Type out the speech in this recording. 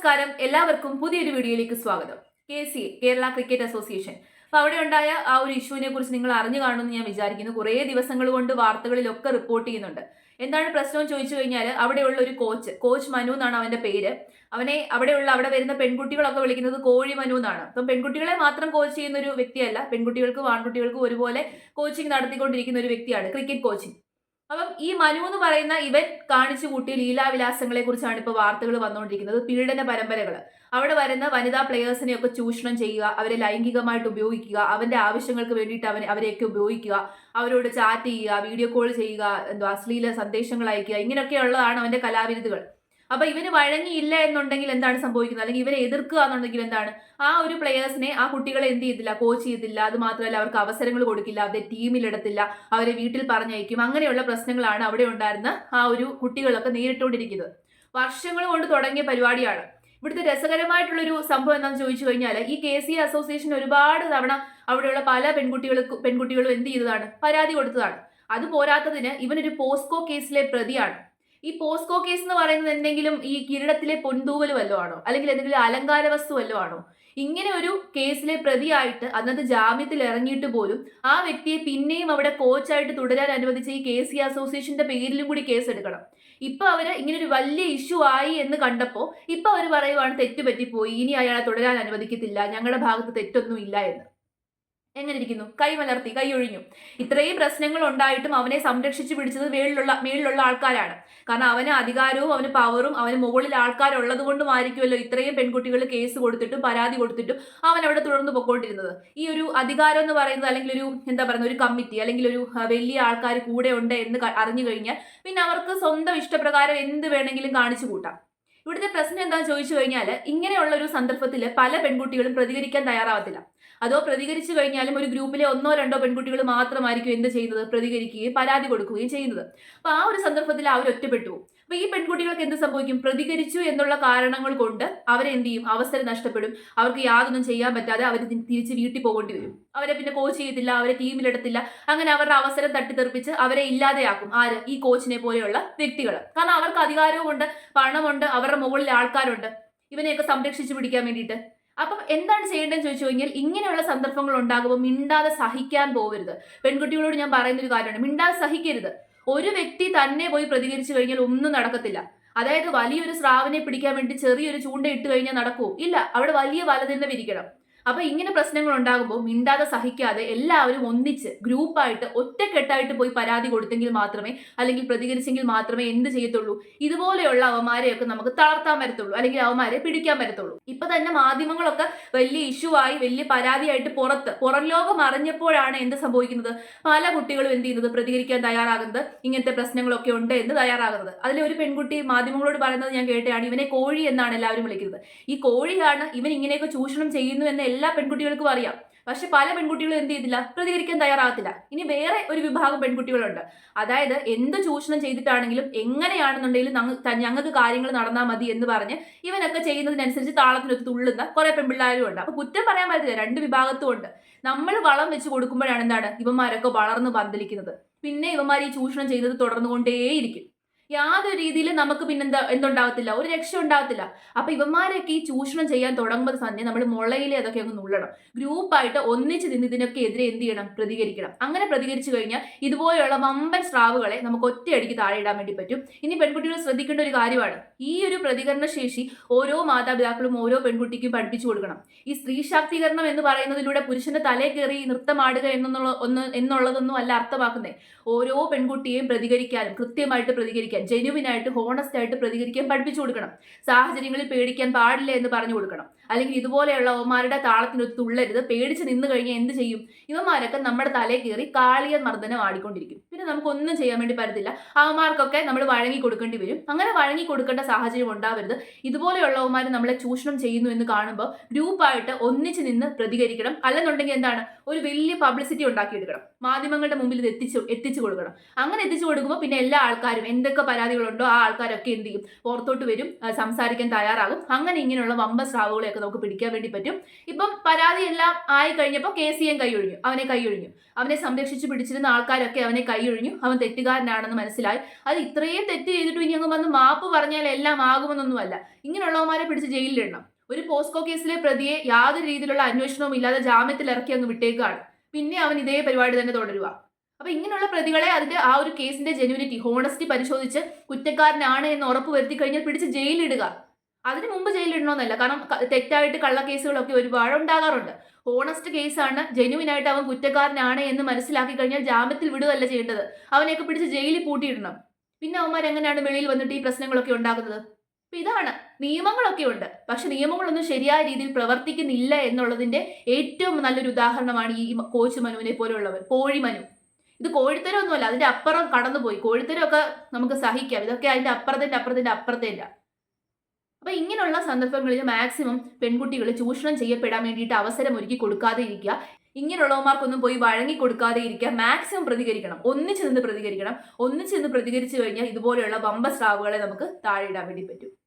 നമസ്കാരം. എല്ലാവർക്കും പുതിയൊരു വീഡിയോയിലേക്ക് സ്വാഗതം. K C Kerala cricket association. അപ്പൊ അവിടെ ഉണ്ടായ ആ ഒരു ഇഷ്യൂവിനെ കുറിച്ച് നിങ്ങൾ അറിഞ്ഞു കാണുമെന്ന് ഞാൻ വിചാരിക്കുന്നു. കുറേ ദിവസങ്ങൾ കൊണ്ട് വാർത്തകളിലൊക്കെ റിപ്പോർട്ട് ചെയ്യുന്നുണ്ട്. എന്താണ് പ്രശ്നം ചോദിച്ചു കഴിഞ്ഞാൽ അവിടെയുള്ള ഒരു കോച്ച് കോച്ച് മനു എന്നാണ് അവന്റെ പേര്. അവനെ അവിടെയുള്ള അവിടെ വരുന്ന പെൺകുട്ടികളൊക്കെ വിളിക്കുന്നത് കോഴി മനു എന്നാണ്. അപ്പം പെൺകുട്ടികളെ മാത്രം കോച്ച് ചെയ്യുന്ന ഒരു വ്യക്തിയല്ല. പെൺകുട്ടികൾക്കും ആൺകുട്ടികൾക്കും ഒരുപോലെ കോച്ചിങ് നടത്തിക്കൊണ്ടിരിക്കുന്ന ഒരു വ്യക്തിയാണ് ക്രിക്കറ്റ് കോച്ചിങ് അപ്പം ഈ മനു എന്ന് പറയുന്ന ഇവൻ കാണിച്ചു കൂട്ടിയ ലീലാവിലാസങ്ങളെ കുറിച്ചാണ് ഇപ്പോൾ വാർത്തകൾ വന്നുകൊണ്ടിരിക്കുന്നത്. പീഡന പരമ്പരകൾ അവിടെ വരുന്ന വനിതാ പ്ലെയേഴ്സിനെ ഒക്കെ ചൂഷണം ചെയ്യുക അവരെ ലൈംഗികമായിട്ട് ഉപയോഗിക്കുക അവന്റെ ആവശ്യങ്ങൾക്ക് വേണ്ടിയിട്ട് അവനെ അവരെയൊക്കെ ഉപയോഗിക്കുക അവരോട് ചാറ്റ് ചെയ്യുക വീഡിയോ കോൾ ചെയ്യുക എന്തോ അശ്ലീല സന്ദേശങ്ങൾ അയക്കുക ഇങ്ങനെയൊക്കെയുള്ളതാണ് അവന്റെ കലാവിരുതുകൾ. അപ്പൊ ഇവന് വഴങ്ങിയില്ല എന്നുണ്ടെങ്കിൽ എന്താണ് സംഭവിക്കുന്നത്? അല്ലെങ്കിൽ ഇവരെ എതിർക്കുക എന്നുണ്ടെങ്കിൽ എന്താണ്? ആ ഒരു പ്ലെയേഴ്സിനെ ആ കുട്ടികളെ എന്ത് ചെയ്തില്ല? കോച്ച് ചെയ്തില്ല. അത് മാത്രമല്ല അവർക്ക് അവസരങ്ങൾ കൊടുക്കില്ല. അവരെ ടീമിലെടുത്തില്ല അവരെ വീട്ടിൽ പറഞ്ഞയക്കും. അങ്ങനെയുള്ള പ്രശ്നങ്ങളാണ് അവിടെ ഉണ്ടായിരുന്ന ആ ഒരു കുട്ടികളൊക്കെ നേരിട്ടുകൊണ്ടിരിക്കുന്നത്. വർഷങ്ങൾ കൊണ്ട് തുടങ്ങിയ പരിപാടിയാണ്. ഇവിടുത്തെ രസകരമായിട്ടുള്ളൊരു സംഭവം എന്താണെന്ന് ചോദിച്ചു കഴിഞ്ഞാൽ ഈ കെ സി അസോസിയേഷൻ ഒരുപാട് തവണ അവിടെയുള്ള പല പെൺകുട്ടികൾക്ക് പെൺകുട്ടികളും എന്ത് ചെയ്തതാണ്? പരാതി കൊടുത്തതാണ്. അത് പോരാത്തതിന് ഇവനൊരു പോസ്കോ കേസിലെ പ്രതിയാണ്. ഈ പോസ്കോ കേസ് എന്ന് പറയുന്നത് എന്തെങ്കിലും ഈ കിരീടത്തിലെ പൊന്തൂവൽ വല്ലതും ആണോ അല്ലെങ്കിൽ എന്തെങ്കിലും അലങ്കാര വസ്തു വല്ലതും ആണോ ഇങ്ങനെ ഒരു കേസിലെ പ്രതിയായിട്ട് അന്നത്തെ ജാമ്യത്തിൽ ഇറങ്ങിയിട്ട് പോലും ആ വ്യക്തിയെ പിന്നെയും അവിടെ കോച്ചായിട്ട് തുടരാൻ അനുവദിച്ച ഈ കെ സി അസോസിയേഷന്റെ പേരിലും കൂടി കേസ് എടുക്കണം. ഇപ്പൊ അവർ ഇങ്ങനെ ഒരു വലിയ ഇഷ്യൂ ആയി എന്ന് കണ്ടപ്പോ ഇപ്പൊ അവർ പറയുവാണ് തെറ്റുപറ്റിപ്പോയി ഇനി അയാളെ തുടരാൻ അനുവദിക്കത്തില്ല ഞങ്ങളുടെ ഭാഗത്ത് തെറ്റൊന്നും ഇല്ല എന്ന്. എങ്ങനെ ഇരിക്കുന്നു കൈ മലർത്തി കൈ ഒഴിഞ്ഞു. ഇത്രയും പ്രശ്നങ്ങൾ ഉണ്ടായിട്ടും അവനെ സംരക്ഷിച്ചു പിടിച്ചത് മേളിലുള്ള മേളിലുള്ള ആൾക്കാരാണ്. കാരണം അവന് അധികാരവും അവന് പവറും അവന് മുകളിൽ ആൾക്കാരുള്ളത് കൊണ്ടുമായിരിക്കുമല്ലോ ഇത്രയും പെൺകുട്ടികൾ കേസ് കൊടുത്തിട്ടും പരാതി കൊടുത്തിട്ടും അവൻ അവിടെ തുടർന്ന് പൊക്കോണ്ടിരുന്നത്. ഈ ഒരു അധികാരം എന്ന് പറയുന്നത് അല്ലെങ്കിൽ ഒരു എന്താ പറയുന്നത് ഒരു കമ്മിറ്റി അല്ലെങ്കിൽ ഒരു വലിയ ആൾക്കാർ കൂടെ ഉണ്ട് എന്ന് അറിഞ്ഞു കഴിഞ്ഞാൽ പിന്നെ അവർക്ക് സ്വന്തം ഇഷ്ടപ്രകാരം എന്ത് വേണമെങ്കിലും കാണിച്ചു കൂട്ടാം. ഇവിടുത്തെ പ്രശ്നം എന്താണെന്ന് ചോദിച്ചു കഴിഞ്ഞാൽ ഇങ്ങനെയുള്ള ഒരു സന്ദർഭത്തിൽ പല പെൺകുട്ടികളും പ്രതികരിക്കാൻ തയ്യാറാവത്തില്ല. അതോ പ്രതികരിച്ചു കഴിഞ്ഞാലും ഒരു ഗ്രൂപ്പിലെ ഒന്നോ രണ്ടോ പെൺകുട്ടികൾ മാത്രമായിരിക്കും എന്ത് ചെയ്യുന്നത്? പ്രതികരിക്കുകയും പരാതി കൊടുക്കുകയും ചെയ്യുന്നത്. അപ്പോൾ ആ ഒരു സന്ദർഭത്തിൽ അവർ ഒറ്റപ്പെട്ടു. അപ്പൊ ഈ പെൺകുട്ടികൾക്ക് എന്ത് സംഭവിക്കും? പ്രതികരിച്ചു എന്നുള്ള കാരണങ്ങൾ കൊണ്ട് അവരെന്ത് ചെയ്യും? അവസരം നഷ്ടപ്പെടും. അവർക്ക് യാതൊന്നും ചെയ്യാൻ പറ്റാതെ അവർ തിരിച്ച് വീട്ടിൽ പോകേണ്ടി വരും. അവരെ പിന്നെ കോച്ച് ചെയ്യത്തില്ല അവരെ ടീമിലെടുത്തില്ല അങ്ങനെ അവരുടെ അവസരം തട്ടിത്തെറിപ്പിച്ച് അവരെ ഇല്ലാതെയാക്കും. ആര്? ഈ കോച്ചിനെ പോലെയുള്ള വ്യക്തികൾ. കാരണം അവർക്ക് അധികാരവുമുണ്ട് പണമുണ്ട് അവരുടെ മുകളിൽ ആൾക്കാരുണ്ട്. ഇവനെയൊക്കെ സംരക്ഷിച്ചു പിടിക്കാൻ വേണ്ടിയിട്ട്. അപ്പം എന്താണ് ചെയ്യേണ്ടതെന്ന് ചോദിച്ചു കഴിഞ്ഞാൽ ഇങ്ങനെയുള്ള സന്ദർഭങ്ങൾ ഉണ്ടാകുമ്പോൾ മിണ്ടാതെ സഹിക്കാൻ പോകരുത് പെൺകുട്ടികളോട് ഞാൻ പറയുന്ന ഒരു കാര്യമാണ്. മിണ്ടാതെ സഹിക്കരുത്. ഒരു വ്യക്തി തന്നെ പോയി പ്രതികരിച്ചു കഴിഞ്ഞാൽ ഒന്നും നടക്കത്തില്ല. അതായത് വലിയൊരു സ്രാവിനെ പിടിക്കാൻ വേണ്ടി ചെറിയൊരു ചൂണ്ട ഇട്ട് കഴിഞ്ഞാൽ നടക്കുമോ ഇല്ല. അവിടെ വലിയ വല തന്നെ വിരിക്കണം. അപ്പൊ ഇങ്ങനെ പ്രശ്നങ്ങൾ ഉണ്ടാകുമ്പോൾ മിണ്ടാതെ സഹിക്കാതെ എല്ലാവരും ഒന്നിച്ച് ഗ്രൂപ്പായിട്ട് ഒറ്റക്കെട്ടായിട്ട് പോയി പരാതി കൊടുത്തെങ്കിൽ മാത്രമേ അല്ലെങ്കിൽ പ്രതികരിച്ചെങ്കിൽ മാത്രമേ എന്ത് ചെയ്യത്തുള്ളൂ? ഇതുപോലെയുള്ള അവമാരെയൊക്കെ നമുക്ക് തളർത്താൻ പറ്റത്തുള്ളൂ. അല്ലെങ്കിൽ അവമാരെ പിടിക്കാൻ പറ്റത്തുള്ളൂ. ഇപ്പൊ തന്നെ മാധ്യമങ്ങളൊക്കെ വലിയ ഇഷ്യൂ ആയി വലിയ പരാതിയായിട്ട് പുറത്ത് പുറം ലോകം അറിഞ്ഞപ്പോഴാണ് എന്ത് സംഭവിക്കുന്നത്? പല കുട്ടികളും എന്ത് ചെയ്യുന്നത്? പ്രതികരിക്കാൻ തയ്യാറാകുന്നത്. ഇങ്ങനത്തെ പ്രശ്നങ്ങളൊക്കെ ഉണ്ട് എന്ന് തയ്യാറാകുന്നത്. അതിൽ ഒരു പെൺകുട്ടി മാധ്യമങ്ങളോട് പറയുന്നത് ഞാൻ കേട്ടതാണ് ഇവനെ കോഴി എന്നാണ് എല്ലാവരും വിളിക്കുന്നത്. ഈ കോഴിയാണ് ഇവൻ ഇങ്ങനെയൊക്കെ ചൂഷണം ചെയ്യുന്നു എന്ന് എല്ലാ പെൺകുട്ടികൾക്കും അറിയാം. പക്ഷെ പല പെൺകുട്ടികളും എന്ത് ചെയ്തില്ല? പ്രതികരിക്കാൻ തയ്യാറാകത്തില്ല. ഇനി വേറെ ഒരു വിഭാഗം പെൺകുട്ടികളുണ്ട്. അതായത് എന്ത് ചൂഷണം ചെയ്തിട്ടാണെങ്കിലും എങ്ങനെയാണെന്നുണ്ടെങ്കിലും ഞങ്ങൾക്ക് കാര്യങ്ങൾ നടന്നാൽ മതി എന്ന് പറഞ്ഞ് ഇവനൊക്കെ ചെയ്യുന്നതിനനുസരിച്ച് താളത്തിനൊത്ത് തുള്ളുന്ന കുറെ പെൺപിള്ളേരും ഉണ്ട്. അപ്പൊ കുറ്റം പറയാൻ പറ്റില്ല. രണ്ട് വിഭാഗത്തും ഉണ്ട്. നമ്മൾ വളം വെച്ച് കൊടുക്കുമ്പോഴാണ് എന്താണ്? ഇവന്മാരൊക്കെ വളർന്ന് പന്തലിക്കുന്നത് പിന്നെ ഇവന്മാർ ഈ ചൂഷണം ചെയ്യുന്നത് തുടർന്നുകൊണ്ടേയിരിക്കും. യാതൊരു രീതിയിലും നമുക്ക് പിന്നെന്താ എന്തുണ്ടാവത്തില്ല ഒരു രക്ഷ ഉണ്ടാവത്തില്ല അപ്പൊ ഇവന്മാരൊക്കെ ഈ ചൂഷണം ചെയ്യാൻ തുടങ്ങുമ്പോൾ തന്നെ നമ്മൾ മുളയിലെ അതൊക്കെ അങ്ങ് നുള്ളണം. ഗ്രൂപ്പായിട്ട് ഒന്നിച്ച് നിന്ന് ഇതിനൊക്കെ എതിരെ എന്ത് ചെയ്യണം? പ്രതികരിക്കണം. അങ്ങനെ പ്രതികരിച്ചു കഴിഞ്ഞാൽ ഇതുപോലെയുള്ള വമ്പൻ സ്രാവുകളെ നമുക്ക് ഒറ്റയടിക്ക് താഴെ ഇടാൻ വേണ്ടി പറ്റും. ഇനി പെൺകുട്ടികൾ ശ്രദ്ധിക്കേണ്ട ഒരു കാര്യമാണ്. ഈ ഒരു പ്രതികരണ ശേഷി ഓരോ മാതാപിതാക്കളും ഓരോ പെൺകുട്ടിക്കും പഠിപ്പിച്ചു കൊടുക്കണം. ഈ സ്ത്രീ ശാക്തീകരണം എന്ന് പറയുന്നതിലൂടെ പുരുഷന്റെ തലേ കയറി നൃത്തമാടുക എന്നുള്ള ഒന്ന് എന്നുള്ളതൊന്നും അല്ല അർത്ഥമാക്കുന്നത് ഓരോ പെൺകുട്ടിയെയും പ്രതികരിക്കാനും കൃത്യമായിട്ട് പ്രതികരിക്കാൻ ജെനുവിനായിട്ട് ഹോണസ്റ്റ് ആയിട്ട് പ്രതികരിക്കാൻ പഠിപ്പിച്ചു കൊടുക്കണം. സാഹചര്യങ്ങളിൽ പേടിക്കാൻ പാടില്ല എന്ന് പറഞ്ഞു കൊടുക്കണം. അല്ലെങ്കിൽ ഇതുപോലെയുള്ള ഓമാരുടെ താളത്തിന് തുള്ളരുത്. പേടിച്ച് നിന്ന് കഴിഞ്ഞാൽ എന്ത് ചെയ്യും? ഇവന്മാരൊക്കെ നമ്മുടെ തലയിൽ കയറി കാളിയ മർദ്ദനം ആടിക്കൊണ്ടിരിക്കും. പിന്നെ നമുക്കൊന്നും ചെയ്യാൻ വേണ്ടി പറ്റത്തില്ല. അവന്മാർക്കൊക്കെ നമ്മൾ വഴങ്ങി കൊടുക്കേണ്ടി വരും. അങ്ങനെ വഴങ്ങി കൊടുക്കേണ്ട സാഹചര്യം ഉണ്ടാവരുത്. ഇതുപോലെയുള്ള ഇതുപോലെയുള്ളവന്മാർ നമ്മളെ ചൂഷണം ചെയ്യുന്നു എന്ന് കാണുമ്പോൾ ഗ്രൂപ്പായിട്ട് ഒന്നിച്ച് നിന്ന് പ്രതികരിക്കണം. അല്ലെന്നുണ്ടെങ്കിൽ എന്താണ്? ഒരു വലിയ പബ്ലിസിറ്റി ഉണ്ടാക്കിയെടുക്കണം. മാധ്യമങ്ങളുടെ മുമ്പിൽ ഇത് എത്തിച്ചു എത്തിച്ചു കൊടുക്കണം. അങ്ങനെ എത്തിച്ചു കൊടുക്കുമ്പോൾ പിന്നെ എല്ലാ ആൾക്കാരും എന്തൊക്കെ പരാതികളുണ്ടോ? ആ ആൾക്കാരൊക്കെ എന്ത് ചെയ്യും? പുറത്തോട്ട് വരും സംസാരിക്കാൻ തയ്യാറാകും. അങ്ങനെ ഇങ്ങനെയുള്ള വമ്പ സ്രാവുകളെയൊക്കെ നമുക്ക് പിടിക്കാൻ വേണ്ടി പറ്റും. ഇപ്പം പരാതി എല്ലാം ആയി കഴിഞ്ഞപ്പോൾ കെ സി എം കൈയൊഴിഞ്ഞു. അവനെ കൈയൊഴിഞ്ഞു. അവനെ സംരക്ഷിച്ച് പിടിച്ചിരുന്ന ആൾക്കാരൊക്കെ അവനെ കൈയൊഴിഞ്ഞു. അവൻ തെറ്റുകാരനാണെന്ന് മനസ്സിലായി. അത് ഇത്രയും തെറ്റ് ചെയ്തിട്ട് ഇനി അങ്ങ് വന്ന് മാപ്പ് പറഞ്ഞാൽ എല്ലാം ആകുമെന്നൊന്നുമല്ല. ഇങ്ങനെയുള്ളവന്മാരെ പിടിച്ച് ജയിലിലിടണം. ഒരു പോസ്കോ കേസിലെ പ്രതിയെ യാതൊരു രീതിയിലുള്ള അന്വേഷണവും ഇല്ലാതെ ജാമ്യത്തിൽ ഇറക്കി അങ്ങ് വിട്ടേക്കാണ്. പിന്നെ അവൻ ഇതേ പരിപാടി തന്നെ തുടരുക. അപ്പൊ ഇങ്ങനെയുള്ള പ്രതികളെ അതിന്റെ ആ ഒരു കേസിന്റെ ജെന്യൂനിറ്റി ഹോണസ്റ്റി പരിശോധിച്ച് കുറ്റക്കാരനാണ് എന്ന് ഉറപ്പ് വരുത്തി കഴിഞ്ഞാൽ പിടിച്ച് ജയിലിടുക. അതിന് മുമ്പ് ജയിലിടണമെന്നല്ല. കാരണം തെറ്റായിട്ട് കള്ള കേസുകളൊക്കെ ഒരുപാട് ഉണ്ടാകാറുണ്ട്. ഹോണസ്റ്റ് കേസാണ് ജെനുവിൻ ആയിട്ട് അവൻ കുറ്റക്കാരനാണ് എന്ന് മനസ്സിലാക്കി കഴിഞ്ഞാൽ ജാമ്യത്തിൽ വിടുകയല്ല ചെയ്യേണ്ടത്. അവനെയൊക്കെ പിടിച്ച് ജയിലിൽ പൂട്ടിയിടണം. പിന്നെ അവന്മാർ എങ്ങനെയാണ് വെളിയിൽ വന്നിട്ട് ഈ പ്രശ്നങ്ങളൊക്കെ ഉണ്ടാക്കുന്നത്? അപ്പൊ ഇതാണ്. നിയമങ്ങളൊക്കെ ഉണ്ട്. പക്ഷെ നിയമങ്ങളൊന്നും ശരിയായ രീതിയിൽ പ്രവർത്തിക്കുന്നില്ല എന്നുള്ളതിന്റെ ഏറ്റവും നല്ലൊരു ഉദാഹരണമാണ് ഈ കോച്ച് മനുവിനെ പോലെയുള്ളവർ കോഴി മനു. ഇത് കോഴിത്തരമൊന്നുമല്ല അതിന്റെ അപ്പുറം കടന്നുപോയി. കോഴിത്തരമൊക്കെ നമുക്ക് സഹിക്കാം. ഇതൊക്കെ അതിന്റെ അപ്പുറത്തിന്റെ അപ്പുറത്തിന്റെ അപ്പുറത്തേല്ല അപ്പൊ ഇങ്ങനെയുള്ള സന്ദർഭങ്ങളിൽ മാക്സിമം പെൺകുട്ടികൾ ചൂഷണം ചെയ്യപ്പെടാൻ വേണ്ടിയിട്ട് അവസരം ഒരുക്കി കൊടുക്കാതെ ഇരിക്കുക. ഇങ്ങനെയുള്ളവന്മാർക്കൊന്നും പോയി വഴങ്ങി കൊടുക്കാതെ ഇരിക്കുക. മാക്സിമം പ്രതികരിക്കണം. ഒന്നിച്ചു നിന്ന് പ്രതികരിക്കണം. ഒന്നിച്ചു നിന്ന് പ്രതികരിച്ചു കഴിഞ്ഞാൽ ഇതുപോലെയുള്ള ബമ്പ സ്രാവുകളെ നമുക്ക് താഴെ ഇടാൻ വേണ്ടി പറ്റും.